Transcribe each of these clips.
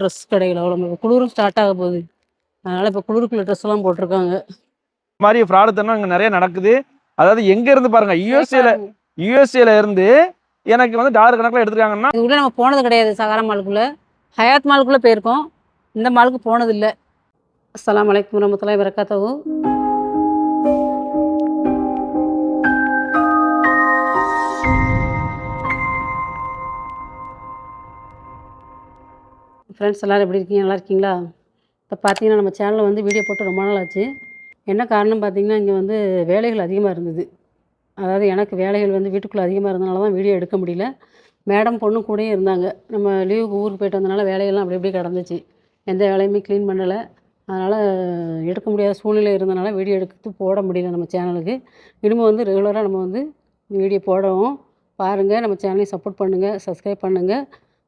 Dress கடைகள் அவ்வளோ குளிரும் ஸ்டார்ட் ஆக போகுது. அதனால் இப்போ குளிருக்குள்ள ட்ரெஸ் எல்லாம் போட்டிருக்காங்க. இந்த மாதிரி ஃப்ராடு தனம் இங்கே நிறைய நடக்குது. அதாவது எங்க இருந்து பாருங்க யூஎஸ்ஏல யூஎஸ்ஏல இருந்து எனக்கு வந்து டாலர் கணக்கில் எடுத்துருக்காங்கன்னா இது உள்ள நம்ம போனது கிடையாது சகாரா மாலுக்குள்ள ஹயாத் மாலுக்குள்ளே போயிருக்கோம். இந்த மாலுக்கு போனது இல்லை அஸ்ஸலாமு அலைக்கும் வரமத்துல்லாஹி வரகாத்தஹு ஃப்ரெண்ட்ஸ் எல்லோரும் எப்படி இருக்கீங்க? நல்லா இருக்கீங்களா? இப்போ பார்த்தீங்கன்னா நம்ம சேனலில் வந்து வீடியோ போட்டு ரொம்ப நாள் ஆச்சு. என்ன காரணம் பார்த்தீங்கன்னா இங்கே வந்து வேலைகள் அதிகமாக இருந்தது. அதாவது எனக்கு வேலைகள் வந்து வீட்டுக்குள்ளே அதிகமாக இருந்தனால தான் வீடியோ எடுக்க முடியல. மேடம் பொண்ணு கூடயே இருந்தாங்க. நம்ம லீவுக்கு ஊருக்கு போயிட்டு வந்தனால வேலையெல்லாம் அப்படி அப்படியே கிடந்துச்சு. எந்த வேலையுமே க்ளீன் பண்ணலை. அதனால் எடுக்க முடியாத சூழ்நிலை இருந்தனால வீடியோ எடுத்து போட முடியல நம்ம சேனலுக்கு இனிமேல் வந்து ரெகுலராக நம்ம வந்து வீடியோ போடவும். பாருங்கள் நம்ம சேனலையும் சப்போர்ட் பண்ணுங்கள் சப்ஸ்கிரைப் பண்ணுங்கள்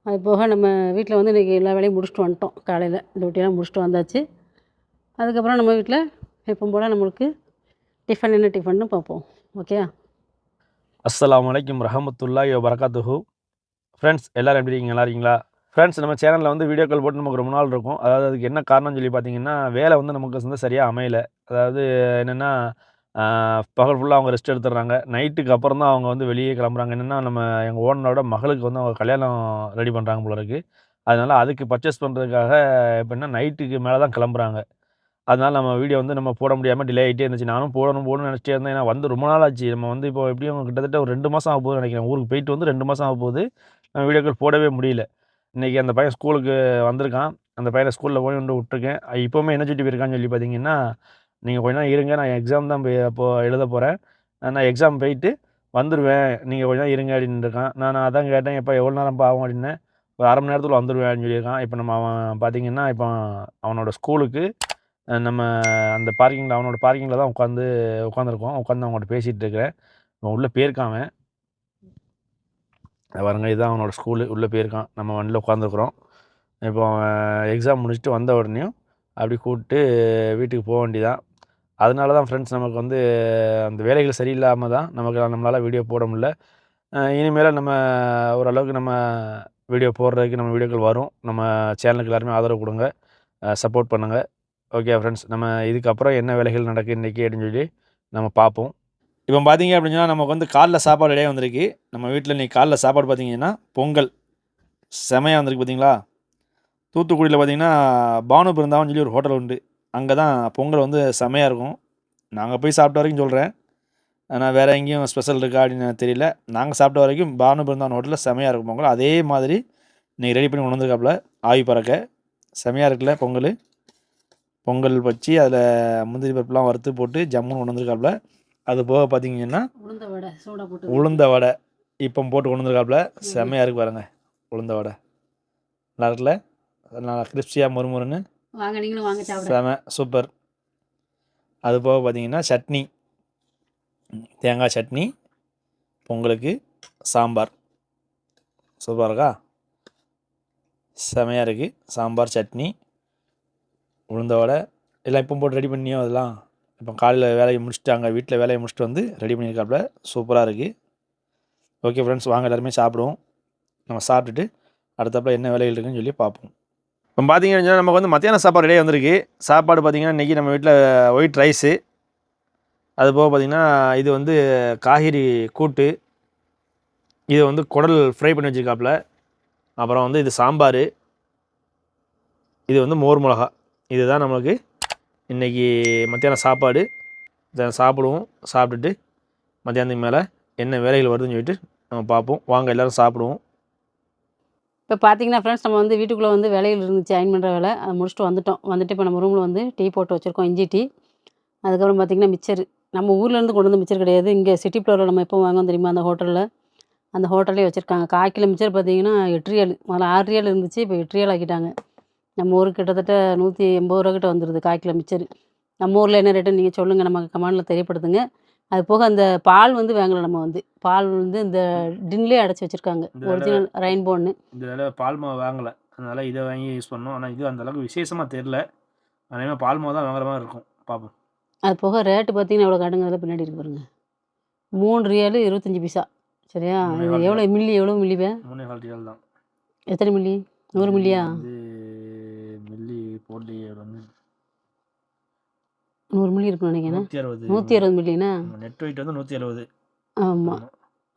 அது போக நம்ம வீட்டில் வந்து இன்றைக்கி எல்லா வேலையும் முடிச்சுட்டு வந்துட்டோம். காலையில் டியூட்டியெல்லாம் முடிச்சுட்டு வந்தாச்சு. அதுக்கப்புறம் நம்ம வீட்டில் எப்போ போல் நம்மளுக்கு டிஃபன் என்ன டிஃபன்னு பார்ப்போம். ஓகே? அஸ்ஸலாமு அலைக்கும் ரஹமத்துல்லாஹி வரகாத்துஹு ஃப்ரெண்ட்ஸ் எல்லோரும் எப்படி இருக்கீங்க? நல்லா இருக்கீங்களா? ஃப்ரெண்ட்ஸ் நம்ம சேனலில் வந்து வீடியோ கால் போட்டு நமக்கு ரொம்ப நாள் இருக்கும். அதாவது அதுக்கு என்ன காரணம்னு சொல்லி பார்த்தீங்கன்னா வேலை வந்து நமக்கு வந்து சரியாக அமையலை. அதாவது என்னென்னா பகல் ஃபுல்லாக அவங்க ரெஸ்ட் எடுத்துடுறாங்க. நைட்டுக்கு அப்புறம் தான் அவங்க வந்து வெளியே கிளம்புறாங்க. என்னென்னா நம்ம எங்கள் ஓனரோட மகளுக்கு வந்து அவங்க கல்யாணம் ரெடி பண்ணுறாங்க போல இருக்குது அதனால் அதுக்கு பர்ச்சேஸ் பண்ணுறதுக்காக எப்படின்னா நைட்டுக்கு மேலே தான் கிளம்புறாங்க. அதனால் நம்ம வீடியோ வந்து நம்ம போட முடியாமல் டிலே ஆகிட்டே இருந்துச்சு. நானும் போடணும் போடணும்னு நினச்சிட்டே இருந்தேன். ஏன்னா வந்து ரொம்ப நாள் ஆச்சு. நம்ம வந்து இப்போ எப்படியும் கிட்டத்தட்ட ஒரு ரெண்டு மாதம் ஆக போகுதுன்னு நினைக்கிறேன். ஊருக்கு போயிட்டு வந்து ரெண்டு மாதம் ஆக போகுது நம்ம வீடியோக்கள் போடவே முடியல. இன்றைக்கி அந்த பையன் ஸ்கூலுக்கு வந்திருக்கான். அந்த பையனை ஸ்கூலில் போய் கொண்டு விட்டுருக்கேன். இப்போவுமே என்ன சுட்டி போயிருக்கான்னு சொல்லி பார்த்தீங்கன்னா நீங்கள் கொஞ்ச நாள் இருங்க நான் எக்ஸாம் தான் போய் அப்போது எழுத போகிறேன் நான் எக்ஸாம் போயிட்டு வந்துடுவேன் நீங்கள் கொஞ்ச நாள் இருங்க அப்படின்னு இருக்கான். நான் அதான் கேட்டேன் எப்போ எவ்வளோ நேரம் ஆகும்? அப்படின்னேன் ஒரு அரை மணி நேரத்தில் வந்துடுவேன்னு சொல்லியிருக்கான். இப்போ நம்ம அவன் பார்த்தீங்கன்னா இப்போ அவனோட ஸ்கூலுக்கு நம்ம அந்த பார்க்கிங்கில் அவனோட பார்க்கிங்கில் தான் உட்காந்து உட்காந்துருக்கோம் உட்காந்து அவங்கள்ட்ட பேசிகிட்டு இருக்கிறேன். அவன் உள்ளே போயிருக்கான் அவன். அது பாருங்க இதுதான் அவனோட ஸ்கூலு உள்ளே போயிருக்கான். நம்ம வண்டியில் உட்காந்துருக்குறோம் இப்போ அவன் எக்ஸாம் முடிச்சுட்டு வந்த உடனேயும் அப்படி கூப்பிட்டு வீட்டுக்கு போக வேண்டியதான் அதனால தான் ஃப்ரெண்ட்ஸ் நமக்கு வந்து அந்த வேலைகள் சரியில்லாமல் தான் நமக்கு நம்மளால் வீடியோ போட முடில இனிமேல் நம்ம ஓரளவுக்கு நம்ம வீடியோ போடுறதுக்கு நம்ம வீடியோக்கள் வரும். நம்ம சேனலுக்கு எல்லாருமே ஆதரவு கொடுங்க. சப்போர்ட் பண்ணுங்கள் ஓகே ஃப்ரெண்ட்ஸ் நம்ம இதுக்கப்புறம் என்ன வேலைகள் நடக்குது இன்றைக்கி அப்படின்னு சொல்லி நம்ம பார்ப்போம். இப்போ பார்த்தீங்க அப்படின்னா நமக்கு வந்து காலைல சாப்பாடு இடையே வந்திருக்கு. நம்ம வீட்டில் இன்றைக்கி காலைல சாப்பாடு பார்த்தீங்கன்னா பொங்கல். செமையாக வந்திருக்கு பார்த்தீங்களா? தூத்துக்குடியில் பார்த்தீங்கன்னா பானு பிருந்தாவன் சொல்லி ஒரு ஹோட்டல் உண்டு. அங்கே தான் பொங்கல் வந்து செமையாக இருக்கும். நாங்கள் போய் சாப்பிட்ட வரைக்கும் சொல்கிறேன் ஆனால் வேறு எங்கேயும் ஸ்பெஷல் இருக்கா அப்படின்னு எனக்கு தெரியல. நாங்கள் சாப்பிட்ட வரைக்கும் பானு பிருந்தாவன் ஹோட்டலில் செமையாக இருக்கும் பொங்கல். அதே மாதிரி இன்றைக்கி ரெடி பண்ணி கொண்டு வந்திருக்காப்புல ஆவி பறக்க. செமையாக இருக்குல்ல பொங்கல்? பொங்கல் வச்சு அதில் முந்திரி பருப்புலாம் வறுத்து போட்டு ஜம்முன்னு கொண்டு வந்திருக்காப்புல. அது போக பார்த்தீங்கன்னா உளுந்த வடை இப்போ போட்டு கொண்டு வந்திருக்காப்புல. செம்மையாக இருக்கு பாருங்க உளுந்த வடை. நல்லா இருக்குல்ல? நல்லா கிறிஸ்பியாக மொறுமொறுன்னு வாங்க நீங்களும் வாங்க சாப்பிட செம சூப்பர். அது போக பார்த்தீங்கன்னா சட்னி. தேங்காய் சட்னி பொங்கலுக்கு சாம்பார். சூப்பராக இருக்கா? செமையாக இருக்குது சாம்பார் சட்னி உளுந்த வடை. எல்லாம் இப்போ போட்டு ரெடி பண்ணியோ அதெல்லாம்? இப்போ காலையில் வேலையை முடிச்சுட்டு அங்கே வீட்டில் வேலையை முடிச்சுட்டு வந்து ரெடி பண்ணியிருக்காப்புல. சூப்பராக இருக்குது ஓகே ஃப்ரெண்ட்ஸ் வாங்க எல்லாருமே சாப்பிடுவோம். நம்ம சாப்பிட்டுட்டு அடுத்தப்பல என்ன வேலைகள் இருக்குன்னு சொல்லி பார்ப்போம். இப்போ பார்த்தீங்கன்னா நமக்கு வந்து மத்தியான சாப்பாடு ரெடியாக வந்திருக்கு. சாப்பாடு பார்த்தீங்கன்னா இன்றைக்கி நம்ம வீட்டில் ஒயிட் ரைஸு. அது போக பார்த்திங்கன்னா இது வந்து காய்கறி கூட்டு. இது வந்து குடல் ஃப்ரை பண்ணி வச்சுருக்காப்புல. அப்புறம் வந்து இது சாம்பார். இது வந்து மோர் மிளகா. இதுதான் நம்மளுக்கு இன்றைக்கி மத்தியானம் சாப்பாடு. இதை சாப்பிடுவோம். சாப்பிட்டுட்டு மத்தியானத்துக்கு மேலே என்ன வேலைகள் வருதுன்னு சொல்லிட்டு நம்ம பார்ப்போம். வாங்க எல்லோரும் சாப்பிடுவோம். இப்போ பார்த்தீங்கன்னா ஃப்ரெண்ட்ஸ் நம்ம வந்து வீட்டுக்குள்ளே வந்து வேலையில் இருந்துச்சு அயன் பண்ணுற வேலை. அதை முடிச்சுட்டு வந்துட்டோம். வந்துட்டு இப்போ நம்ம ரூமில் வந்து டீ போட்டு வச்சுருக்கோம் இஞ்சி டீ அதுக்கப்புறம் பார்த்திங்கன்னா மிச்சர். நம்ம ஊர்லேருந்து கொண்டு வந்து மிச்சர் கிடையாது. இங்கே சிட்டி ஃப்ளோரில் நம்ம எப்போ வாங்குவோம் தெரியுமா? அந்த ஹோட்டலில் அந்த ஹோட்டல்லே வச்சுருக்காங்க. கால் கிலோ மிச்சர் பார்த்தீங்கன்னா எட்ரியல் முதல்ல ஆறு ரியல் இருந்துச்சு இப்போ எட்ரியல் ஆக்கிட்டாங்க. நம்ம ஊருக்கு கிட்டத்தட்ட நூற்றி எண்பது ரூபா கிட்ட வந்துடுது கால் கிலோ மிச்சர். நம்ம ஊரில் என்ன ரேட்டுன்னு நீங்கள் சொல்லுங்கள் நம்ம கமாண்டில் தெரியப்படுத்துங்க. அது போக அந்த பால் வந்து வாங்கலை நம்ம வந்து. பால் வந்து இந்த டின்லேயே அடைச்சி வச்சுருக்காங்க. ஒரிஜினல் ரெயின்போன்னு இந்த தடவை பால் மாவு வாங்கலை. அதனால் இதை வாங்கி யூஸ் பண்ணோம். ஆனால் இது அந்த அளவுக்கு விசேஷமாக தெரில அதே பால் மாவு தான் வாங்குற மாதிரி இருக்கும். பார்ப்போம் அது போக ரேட்டு பார்த்தீங்கன்னா எவ்வளோ காட்டுங்க அதில் பின்னாடி இருக்கு பாருங்க. மூணு ரியாலு இருபத்தஞ்சி பைசா. சரியா? இது எவ்வளோ மில்லி எவ்வளோ மில்லிவே மூணே கால் ரியல் தான். எத்தனை மில்லி? நூறு மில்லியா? போடலையே அவர் வந்து நூறு மில்லி இருக்கும் நினைக்கிறேன். நூற்றி அறுபது. நூற்றி அறுபது மில்லினா? நெட் வெயிட் வந்து நூற்றி எழுபது ஆமாம்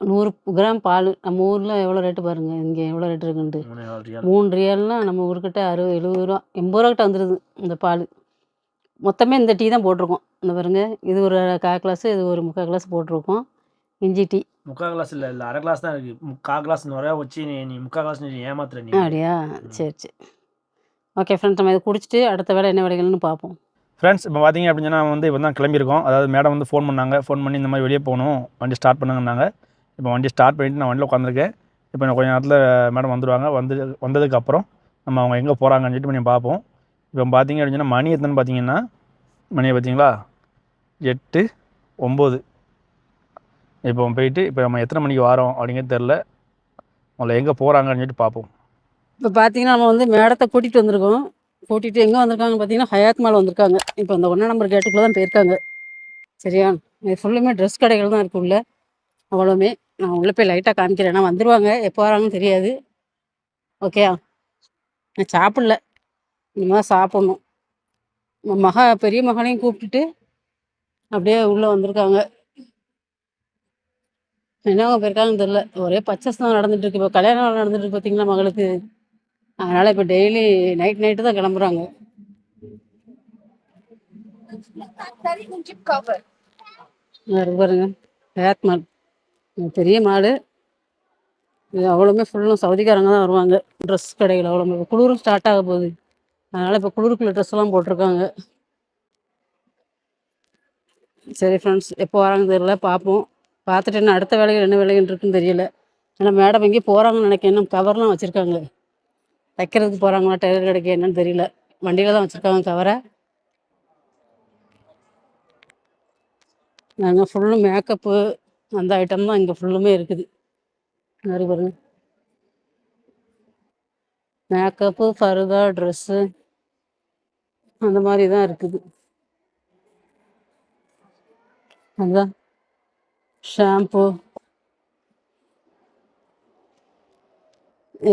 நூறு கிராம் பால் நம்ம ஊரில் எவ்வளோ ரேட்டு பாருங்கள் இங்கே எவ்வளோ ரேட்டு இருக்குன்ட்டு. மூணு நாலு ரியால் மூணு ரியால்னா நம்ம ஊருக்கிட்ட அறுபது எழுபது ரூபா எண்பது ரூபா கிட்ட வந்துடுது இந்த பால். மொத்தமே இந்த டீ தான் போட்டிருக்கோம். இந்த பாருங்க இது ஒரு கால் கிளாஸ் இது ஒரு முக்கால் கிளாஸ் போட்டிருக்கோம். இஞ்சி டீ. முக்கால் கிளாஸ் இல்லை இல்லை அரை கிளாஸ் தான் இருக்குது முக்கால் கிளாஸ் நிறையா வச்சு நீ நீ முக்கால் கிளாஸ் நீ ஏமாத்துற நீ. அப்படியா? சரி சரி. ஓகே ஃப்ரெண்ட்ஸ் நம்ம இதை குடிச்சிட்டு அடுத்த வேலை என்ன வேலைகள்னு பார்ப்போம். ஃப்ரெண்ட்ஸ் இப்போ பார்த்தீங்க அப்படின்னு வந்து இப்போ தான் கிளம்பியிருக்கோம். அதாவது மேடம் வந்து ஃபோன் பண்ணாங்க. ஃபோன் பண்ணி இந்த மாதிரி வெளியே போகணும். வண்டி ஸ்டார்ட் பண்ணுங்கன்னாங்க. இப்போ வண்டி ஸ்டார்ட் பண்ணிட்டு நான் வண்டியில் உட்காந்துருக்கேன் இப்போ நான் கொஞ்ச நேரத்தில் மேடம் வந்துடுவாங்க வந்து வந்ததுக்கப்புறம் நம்ம அவங்க எங்கே போகிறாங்கன்னு சொல்லிட்டு கொஞ்சம் பார்ப்போம். இப்போ பார்த்தீங்க அப்படின்னு மணி எத்தனை பார்த்தீங்கன்னா மணியை பார்த்தீங்களா எட்டு ஒம்பது. இப்போ போயிட்டு இப்போ நம்ம எத்தனை மணிக்கு வரோம் அப்படிங்கிறது தெரில அவங்கள எங்கே போகிறாங்கன்னு சொல்லிட்டு பார்ப்போம். இப்போ பார்த்தீங்கன்னா நம்ம வந்து மேடத்தை கூட்டிகிட்டு வந்திருக்கோம். கூட்டிகிட்டு எங்கே வந்திருக்காங்கன்னு பார்த்தீங்கன்னா ஹயாத் மால் வந்திருக்காங்க. இப்போ அந்த ஒன்றா நம்பர் கேட்டுக்குள்ளே தான் போயிருக்காங்க. சரியா? இது ஃபுல்லுமே ட்ரெஸ் கடைகள் தான் இருக்கு உள்ள அவ்வளோமே நான் உள்ளே போய் லைட்டாக காமிக்கிறேன். ஏன்னா வந்துடுவாங்க எப்போ வராங்கன்னு தெரியாது. ஓகேயா நான் சாப்பிடல. இனிமேல் தான் சாப்பிட்ணும் மகா பெரிய மகனையும் கூப்பிட்டுட்டு அப்படியே உள்ளே வந்திருக்காங்க. என்னவங்க போயிருக்காங்கன்னு தெரில ஒரே பச்சஸ் தான் நடந்துட்டு இருக்கு. இப்போ கல்யாணம் நடந்துட்டு இருக்கு பார்த்தீங்களா மகளுக்கு? அதனால இப்போ டெய்லி நைட் நைட்டு தான் கிளம்புறாங்க. பாருங்க மால் பெரிய மாடு. இது அவ்வளோமே ஃபுல்லும் சவுதிக்காரங்க தான் வருவாங்க. ட்ரெஸ் கடைகள் அவ்வளோ இப்போ குளிரும் ஸ்டார்ட் ஆக போகுது. அதனால் இப்போ குளிருக்குள்ள ட்ரெஸ்லாம் போட்டிருக்காங்க. சரி ஃப்ரெண்ட்ஸ் எப்போ வராங்கன்னு தெரியல பார்ப்போம் பார்த்துட்டு என்ன அடுத்த வேலைகள் என்ன வேலைகள் இருக்குன்னு தெரியல. ஏன்னா மேடம் எங்கேயும் போகிறாங்கன்னு நினைக்கிறேன் இன்னும் கவர்லாம் வச்சுருக்காங்க. தைக்கிறதுக்கு போகிறாங்களா டெய்லர் கடைக்கு என்னன்னு தெரியல. வண்டியில் தான் வச்சுருக்காங்க கவரை நாங்கள் ஃபுல்லும் மேக்கப்பு அந்த ஐட்டம் தான் இங்கே ஃபுல்லுமே இருக்குது. மாதிரி பாருங்க. மேக்கப்பு ஃபருதா ட்ரெஸ்ஸு அந்த மாதிரி தான் இருக்குது. அதுதான் ஷாம்பு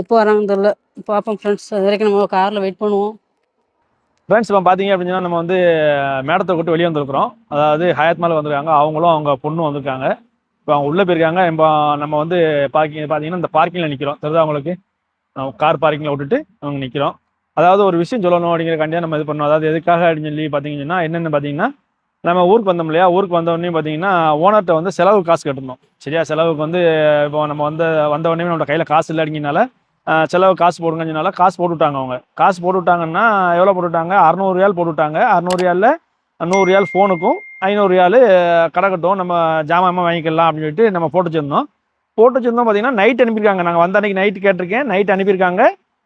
எப்போ வராங்கன்னு தெரில பார்ப்போம் ஃப்ரெண்ட்ஸ் அது வரைக்கும் நம்ம காரில் வெயிட் பண்ணுவோம். ஃப்ரெண்ட்ஸ் இப்போ பார்த்தீங்க அப்படின்னா நம்ம வந்து மேடத்தை விட்டு வெளியே வந்திருக்கிறோம். அதாவது ஹயாத் மேலே வந்திருக்காங்க. அவங்களும் அவங்க பொண்ணும் வந்திருக்காங்க. இப்போ அவங்க உள்ளே போயிருக்காங்க. இப்போ நம்ம வந்து பார்க்கிங் பார்த்தீங்கன்னா இந்த பார்க்கிங்கில் நிற்கிறோம் தெரியுதா அவங்களுக்கு கார் பார்க்கிங்கில் விட்டுட்டு அவங்க நிற்கிறோம் அதாவது ஒரு விஷயம் சொல்லணும் அப்படிங்கிற கண்டியாக நம்ம இது பண்ணோம் அதாவது எதுக்காக அப்படின்னு சொல்லி பார்த்தீங்கன்னா என்னென்னு பார்த்தீங்கன்னா நம்ம ஊருக்கு வந்தோம் இல்லையா? ஊருக்கு வந்த பார்த்தீங்கன்னா ஓனர்கிட்ட வந்து செலவு காசு கட்டணும் சரியா? செலவுக்கு வந்து இப்போ நம்ம வந்து வந்த உடனே நம்ம கையில் காசு இல்லை செலவு காசு போடுங்கனால காசு போட்டு விட்டாங்க அவங்க. காசு போட்டு விட்டாங்கன்னா எவ்வளோ போட்டு விட்டாங்க அறநூறு ரியால் போட்டு விட்டாங்க அறநூறு ரியாலில் நூறு ரியால் ஃபோனுக்கும் ஐநூறு ரியால் கடை கட்டும். நம்ம ஜாமான் வாங்கிக்கலாம் அப்படின்னு சொல்லிட்டு நம்ம போட்டு வச்சுருந்தோம் போட்டு வச்சுருந்தோம் பார்த்தீங்கன்னா நைட் அனுப்பியிருக்காங்க. நாங்கள் வந்த அன்னைக்கு நைட்டு கேட்டிருக்கேன். நைட் அனுப்பியிருக்காங்க.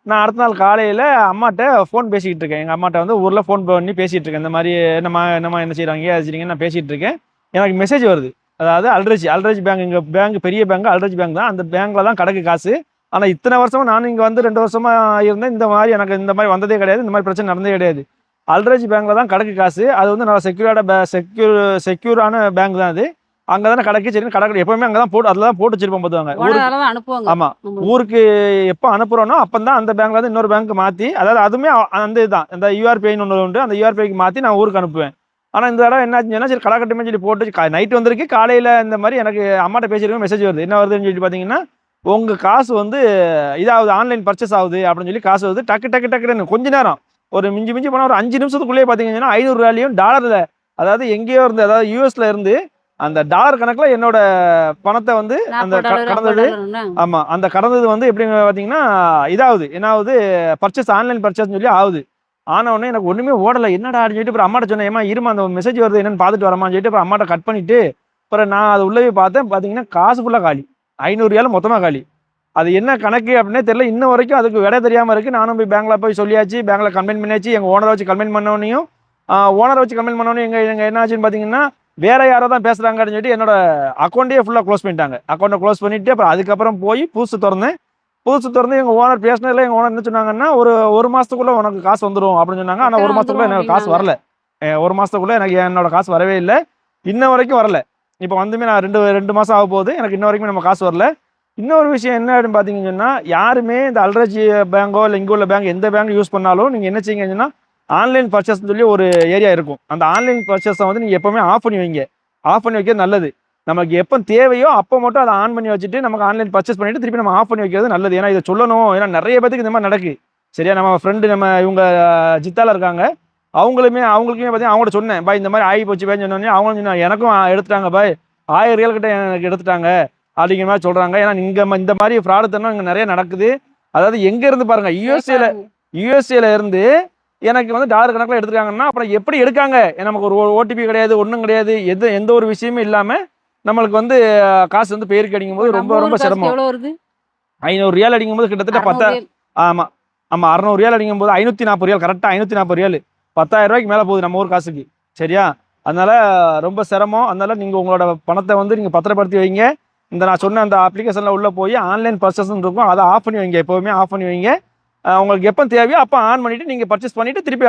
நான் அடுத்த நாள் காலையில் அம்மாட்ட ஃபோன் பேசிக்கிட்டு இருக்கேன். எங்கள் அம்மாட்ட வந்து ஊரில் ஃபோன் பண்ணி பேசிகிட்டு இருக்கேன். இந்த மாதிரி என்னம்மா என்னம்மா என்ன செய்கிறாங்க ஏது நான் பேசிகிட்டு இருக்கேன். எனக்கு மெசேஜ் வருது. அதாவது Al Rajhi Al Rajhi bank எங்கள் பேங்க் பெரிய பேங்க் அல்ரஜி பேங்க் தான். அந்த பேங்க்கில் தான் கிடக்கு காசு. ஆனால் இத்தனை வருஷமாக நான் இங்கே வந்து ரெண்டு வருஷமாக இருந்தேன். இந்த மாதிரி எனக்கு இந்த மாதிரி வந்ததே கிடையாது. இந்த மாதிரி பிரச்சனை நடந்தே கிடையாது. அல்ரஜி பேங்க்கில் தான் கிடக்கு காசு. அது வந்து நல்லா செக்யூர்டாக பே செக்யூர் செக்யூரான பேங்க் தான் அது. அங்கே தானே கிடக்கு சரி கடை எப்பவுமே அங்கே தான் போட்டு அதில் தான் போட்டு வச்சிருப்போம் பார்த்துவாங்க அனுப்புவாங்க. ஆமாம் நம்மளுக்கு. ஊருக்கு எப்போ அனுப்புகிறோனோ அப்போ தான் அந்த பேங்க்ல இருந்து இன்னொரு பேங்க் மாற்றி அதாவது அதுவுமே அந்த இதுதான். இந்த யூஆர்பிஐன்னு ஒன்று உண்டு. அந்த யூஆர்பிஐக்கு மாற்றி நான் ஊருக்கு அனுப்புவேன். ஆனால் இந்த தடவை என்னாச்சுன்னா சரி கடை கட்டுமே சொல்லி போட்டு நைட் வந்திருக்கு. காலையில் இந்த மாதிரி எனக்கு அம்மாட்ட பேசியிருக்கேன் மெசேஜ் வருது. என்ன வருதுன்னு சொல்லிட்டு பார்த்தீங்கன்னா உங்கள் காசு வந்து இதாகுது ஆன்லைன் பர்ச்சேஸ் ஆகுது அப்படின்னு சொல்லி காசு வருது. டக்கு டக்கு டக்குன்னு கொஞ்ச நேரம். ஒரு மிஞ்சி மிஞ்சி போனால் ஒரு அஞ்சு நிமிஷத்துக்குள்ளேயே பார்த்தீங்கன்னா ஐநூறு ரூபாயிலையும் டாலரில் அதாவது எங்கேயோ இருந்து அதாவது யூஎஸ்ல இருந்து அந்த டாலர் கணக்கில் என்னோட பணத்தை வந்து அந்த கடந்தது ஆமாம் அந்த கடந்தது வந்து எப்படி பார்த்தீங்கன்னா இதாகுது. என்ன ஆகுது பர்ச்சேஸ் ஆன்லைன் பர்ச்சேஸ்னு சொல்லி ஆகுது. ஆன உடனே எனக்கு ஒன்றுமே ஓடலை. என்னடா அப்படின்னு சொல்லிட்டு அப்புறம் அம்மாட்ட சொன்னேன் ஏமா இருமா அந்த மெசேஜ் வருது என்னன்னு பார்த்துட்டு வரமான்னு சொல்லிட்டு அப்புறம் அம்மாட்ட கட் பண்ணிட்டு அப்புறம் நான் அது உள்ளே போய் பார்த்தேன். பார்த்தீங்கன்னா காசு ஃபுல்லாக காலி. ஐநூறு ஏழு மொத்தமாக காலி. அது என்ன கணக்கு அப்படின்னே தெரியல. இன்ன வரைக்கும் அதுக்கு விட தெரியாமல் இருக்குது நானும் போய் பேங்க்கில் போய் சொல்லியாச்சு. பேங்க்கில் கம்ப்ளைண்ட் பண்ணியாச்சு. எங்கள் ஓனரை வச்சு கம்ப்ளைண்ட் பண்ணவனையும் ஓனரை வச்சு கம்ப்ளைண்ட் பண்ணவனையும் எங்கள் எங்கள் என்ன ஆச்சுன்னு பார்த்தீங்கன்னா வேற யாரோ தான் பேசுகிறாங்கன்னு சொல்லிட்டு என்னோட அக்கௌண்ட்டே ஃபுல்லாக க்ளோஸ் பண்ணிட்டாங்க. அக்கௌண்ட்டை க்ளோஸ் பண்ணிட்டு அப்புறம் அதுக்கப்புறம் போய் புதுசு திறந்தேன். புதுசு திறந்து எங்கள் ஓனர் பேசினதில் எங்கள் ஓனர் என்ன சொன்னாங்கன்னா ஒரு ஒரு மாதத்துக்குள்ளே உனக்கு காசு வந்துடும் அப்படின்னு சொன்னாங்க. ஆனால் ஒரு மாதத்துக்குள்ளே எனக்கு காசு வரல. ஒரு மாதத்துக்குள்ளே எனக்கு என்னோட காசு வரவே இல்லை. இன்ன வரைக்கும் வரல. இப்போ வந்துமே நான் ரெண்டு ரெண்டு மாதம் ஆக போகுது. எனக்கு இன்ன வரைக்கும் நம்ம காசு வரல. இன்னொரு விஷயம் என்ன அப்படின்னு பார்த்தீங்கன்னா யாருமே இந்த அல்ரஜி பேங்கோ இல்லை இங்கே உள்ள பேங்க் எந்த பேங்க் யூஸ் பண்ணாலும் நீங்கள் என்ன செய்யுங்கன்னா ஆன்லைன் பர்ச்சேஸ்னு சொல்லி ஒரு ஏரியா இருக்கும். அந்த ஆன்லைன் பர்ச்சேஸை வந்து நீங்கள் எப்போவுமே ஆஃப் பண்ணி வைங்க. ஆஃப் பண்ணி வைக்கிறது நல்லது. நமக்கு எப்போ தேவையோ அப்போ மட்டும் அதை ஆன் பண்ணி வச்சுட்டு நமக்கு ஆன்லைன் பர்ச்சேஸ் பண்ணிட்டு திருப்பி நம்ம ஆஃப் பண்ணி வைக்கிறது நல்லது. ஏன்னா இதை சொல்லணும். ஏன்னா நிறைய பேத்துக்கு இந்த மாதிரி நடக்கு. சரியா? நம்ம ஃப்ரெண்டு நம்ம இவங்க ஜித்தால இருக்காங்க. அவங்களுமே அவங்களுக்குமே பார்த்தீங்கன்னா அவங்கள்ட்ட சொன்னேன். பாய் இந்த மாதிரி ஆகி போச்சு பேன்னு சொன்னோடனே அவங்களும் சொன்னாங்க. எனக்கும் எடுத்துட்டாங்க பாய் ஆயிரம் ரியல் கிட்ட எனக்கு எடுத்துட்டாங்க. அப்படிங்கிற மாதிரி சொல்கிறாங்க ஏன்னா இங்கே இந்த மாதிரி ஃப்ராடு தனம் இங்கே நிறைய நடக்குது. அதாவது எங்க இருந்து பாருங்க யூஎஸ்ஏல யூஎஸ்ஏல இருந்து எனக்கு வந்து டாலர் கணக்கில் எடுத்துருக்காங்கன்னா அப்புறம் எப்படி எடுக்காங்க? நமக்கு ஒரு ஓடிபி கிடையாது ஒன்றும் கிடையாது எது எந்த ஒரு விஷயமும் இல்லாமல் நம்மளுக்கு வந்து காசு வந்து பேருக்கு அடிக்கும் போது ரொம்ப ரொம்ப சிரமம். ஐநூறு ரியால் அடிக்கும் போது கிட்டத்தட்ட பத்தா ஆமாம் ஆமாம் அறநூறு ரியால் அடிக்கும் போது ஐநூற்றி நாற்பது ரியால் கரெக்டாக ஐநூற்றி நாற்பது ரியால். பத்தாயிரம் ரூபாய்க்கு மேலே போகுது நம்ம ஊர் காசுக்கு சரியா? அதனால ரொம்ப சிரமம். அதனால நீங்கள் உங்களோட பணத்தை வந்து நீங்கள் பத்திரப்படுத்தி வைங்க. இந்த நான் சொன்ன அந்த அப்ளிகேஷனில் உள்ளே போய் ஆன்லைன் பர்ச்சேஸ்ன்னு இருக்கும் அதை ஆஃப் பண்ணி வைங்க. எப்போவுமே ஆஃப் பண்ணி வைங்க. உங்களுக்கு எப்போ தேவையோ அப்போ ஆன் பண்ணிட்டு நீங்கள் பர்ச்சேஸ் பண்ணிட்டு திருப்பி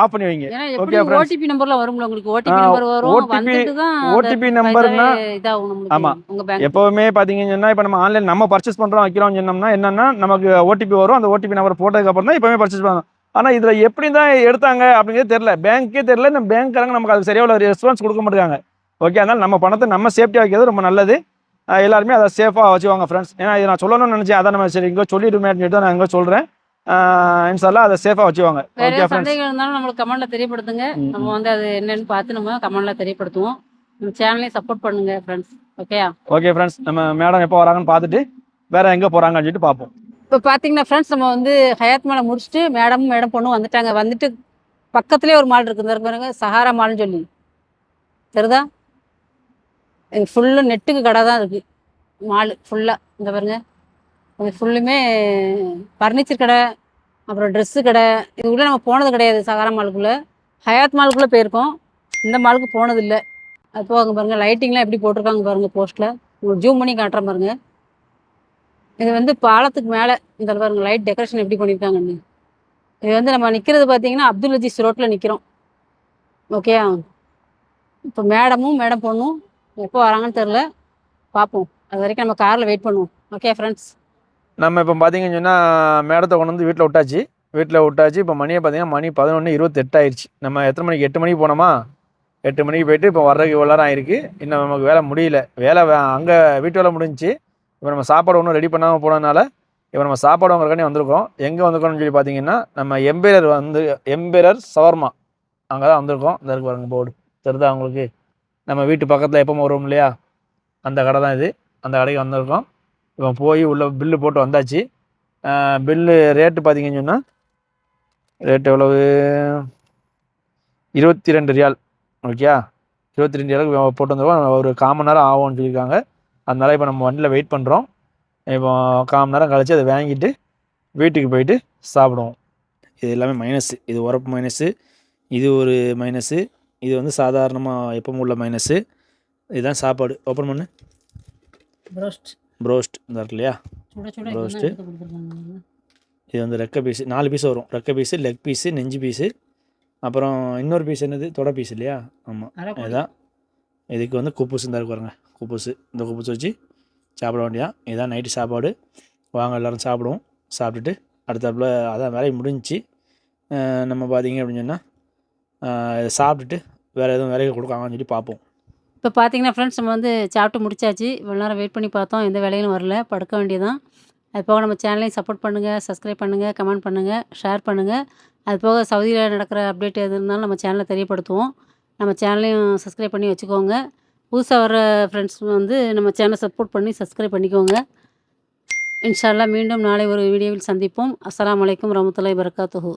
ஆஃப் பண்ணி வைங்க. friends. ஓடிபி நம்பர்ல வரும்ல உங்களுக்கு? ஓடிபி நம்பர் வரும் தான் ஓடிபி நம்பர்னா ஆமா. எப்போவுமே பார்த்தீங்கன்னு சொன்னால் இப்போ நம்ம ஆன்லைன் நம்ம பர்ச்சேஸ் பண்ணுறோம் வைக்கிறோம் சொன்னோம்னா என்னன்னா நமக்கு ஓடிபி வரும். அந்த ஓடிபி நம்பர் போட்டதுக்கு அப்புறம் தான் எப்போவுமே பர்ச்சேஸ் பண்ணணும் ஆனால் இதில் எப்படி தான் எடுத்தாங்க அப்படிங்கிறது தெரியல. பேங்க்கே தெரியல. இந்த பேங்க்காரங்க நமக்கு அது சரியாக உள்ள ரெஸ்பான்ஸ் கொடுக்க மாட்டாங்க. ஓகே அதனால் நம்ம பணத்தை நம்ம சேஃப்டியாக வைக்கிறது ரொம்ப நல்லது. எல்லாருமே அதை சேஃபாக வச்சுவாங்க ஃப்ரெண்ட்ஸ் ஏன்னா இதை நான் சொல்லணும்னு நினச்சேன். அதான் நம்ம சரி இங்கே சொல்லிடுமே அப்படின்னு தான் நான் இங்கே சொல்கிறேன் இன்ஷால்லா அதை சேஃபாக வச்சுவாங்க வேற ஓகே சந்தேகம் இருந்தாலும் நம்மளுக்கு கமெண்ட்ல தெரியப்படுத்துங்க. நம்ம வந்து அது என்னன்னு பார்த்து நம்ம கமெண்ட்ல தெரியப்படுத்துவோம். நம்ம சேனலையும் சப்போர்ட் பண்ணுங்க ஃப்ரெண்ட்ஸ் ஓகேயா ஓகே ஃப்ரெண்ட்ஸ் நம்ம மேடம் எப்போ வராங்கன்னு பார்த்துட்டு வேற எங்கே போகிறாங்கன்னு சொல்லிட்டு பார்ப்போம். இப்போ பார்த்தீங்கன்னா ஃப்ரெண்ட்ஸ் நம்ம வந்து ஹயாத் மாலை முடிச்சுட்டு மேடமும் மேடம் பொண்ணும் வந்துட்டாங்க. வந்துட்டு பக்கத்துலேயே ஒரு மால் இருக்குது. பாருங்க சஹாரா மால்னு சொல்லி. தெரியுதா? இது ஃபுல்லு நெட்டுக்கு கடை தான் இருக்குது மால் ஃபுல்லாக இந்த பாருங்க. அது ஃபுல்லுமே ஃபர்னிச்சர் கடை அப்புறம் ட்ரெஸ்ஸு கடை. இது நம்ம போனது கிடையாது சகாரா மாலுக்குள்ளே ஹயாத் மாலுக்குள்ளே போயிருக்கோம். இந்த மாலுக்கு போனதில்லை. அது போக பாருங்கள் லைட்டிங்லாம் எப்படி போட்டிருக்காங்க பாருங்கள் போஸ்ட்டில் உங்களுக்கு ஜூம் பண்ணி காட்டுற பாருங்க. இது வந்து பாலத்துக்கு மேலே. இந்த பாருங்க லைட் டெக்கரேஷன் எப்படி பண்ணியிருக்காங்கன்னு. இது வந்து நம்ம நிற்கிறது பார்த்தீங்கன்னா அப்துல் அஜீஸ் ரோட்டில் நிற்கிறோம் ஓகேயா இப்போ மேடமும் மேடம் பொண்ணும் எப்போ வராங்கன்னு தெரில பார்ப்போம். அது வரைக்கும் நம்ம காரில் வெயிட் பண்ணுவோம். ஓகே ஃப்ரெண்ட்ஸ் நம்ம இப்போ பார்த்தீங்கன்னு சொன்னால் மேடத்தை கொண்டு வந்து வீட்டில் விட்டாச்சு. வீட்டில் விட்டாச்சு. இப்போ மணியை பார்த்தீங்கன்னா மணி பதினொன்று இருபத்தெட்டு ஆயிடுச்சு நம்ம எத்தனை மணிக்கு எட்டு மணிக்கு போனோமா? எட்டு மணிக்கு போயிட்டு இப்போ வர்றதுக்கு இவ்வளோ நேரம் ஆயிருக்கு. இன்னும் நமக்கு வேலை முடியல. வேலை அங்கே வீட்டு வேலை முடிஞ்சிச்சு. இப்போ நம்ம சாப்பாடு ஒன்றும் ரெடி பண்ணாமல் போனதுனால இப்போ நம்ம சாப்பாடு வாங்குறக்காண்டி வந்திருக்கோம். எங்கே வந்திருக்கோம்னு சொல்லி பார்த்தீங்கன்னா நம்ம எம்பேரர் வந்து எம்பேரர் சவர்மா. அங்கே தான் வந்திருக்கோம். இந்த இருக்கு பாருங்க போர்டு தெரிதா உங்களுக்கு? நம்ம வீட்டு பக்கத்தில் எப்போ வருவோம் இல்லையா? அந்த கடை தான் இது. அந்த கடைக்கு வந்திருக்கோம். இப்போ போய் உள்ள பில்லு போட்டு வந்தாச்சு. பில்லு ரேட்டு பார்த்தீங்கன்னு சொன்னால் ரேட் எவ்வளவு? இருபத்தி ரெண்டு ரியால். ஓகேயா இருபத்தி ரெண்டு ரியாலுக்கு போட்டு வந்துருக்கோம் ஒரு கால் மணி நேரம் ஆகும்னு சொல்லியிருக்காங்க. அதனால இப்போ நம்ம வண்டியில் வெயிட் பண்ணுறோம் இப்போ கால் மணி நேரம் கழிச்சு அதை வாங்கிட்டு வீட்டுக்கு போயிட்டு சாப்பிடுவோம். இது எல்லாமே மைனஸு இது உரப்பு மைனஸு இது ஒரு மைனஸு இது வந்து சாதாரணமாக எப்பவும் உள்ள மைனஸு இதுதான் சாப்பாடு. ஓப்பன் பண்ணு. ப்ரோஸ்ட் ப்ரோஸ்ட் இந்த இருக்கு இல்லையா? கொடுத்துருக்காங்க? இது வந்து ரெக்க பீஸு நாலு பீஸ் வரும். ரெக்க பீஸு லெக் பீஸு நெஞ்சு பீஸு அப்புறம் இன்னொரு பீஸ் என்னது? தொடை பீஸ் இல்லையா? ஆமாம். இதுதான். இதுக்கு வந்து குப்புஸ் இந்த இருக்கு பாருங்க. குப்புஸ். இந்த குப்புஸ் வச்சு சாப்பிட வேண்டியதான் இதுதான் நைட்டு சாப்பாடு. வாங்க எல்லோரும் சாப்பிடுவோம். சாப்பிட்டுட்டு அடுத்தாப்புல அதான் வேலையை முடிஞ்சுச்சு நம்ம பார்த்தீங்க அப்படின்னு சொன்னால் சாப்பிட்டுட்டு வேறு எதுவும் வேலைகள் கொடுக்காங்கன்னு சொல்லி பார்ப்போம். இப்போ பார்த்தீங்கன்னா ஃப்ரெண்ட்ஸ் நம்ம வந்து சாப்பிட்டு முடிச்சாச்சு. இவ்வளோ நேரம் வெயிட் பண்ணி பார்த்தோம். எந்த வேலையும் வரல. படுக்க வேண்டியதான் அது போக நம்ம சேனலையும் சப்போர்ட் பண்ணுங்கள் சப்ஸ்கிரைப் பண்ணுங்கள் கமெண்ட் பண்ணுங்கள் ஷேர் பண்ணுங்கள் அது போக சவுதியில் நடக்கிற அப்டேட் எது இருந்தாலும் நம்ம சேனலை தெரியப்படுத்துவோம். நம்ம சேனலையும் சப்ஸ்கிரைப் பண்ணி வச்சுக்கோங்க. புதுசாக வர ஃப்ரெண்ட்ஸ் வந்து நம்ம சேனலை சப்போர்ட் பண்ணி சப்ஸ்கிரைப் பண்ணிக்கோங்க. இன்ஷால்லா மீண்டும் நாளை ஒரு வீடியோவில் சந்திப்போம். அஸ்லாம் அலைக்கும் ரமத்துல்லாய் பரகாத்துஹூ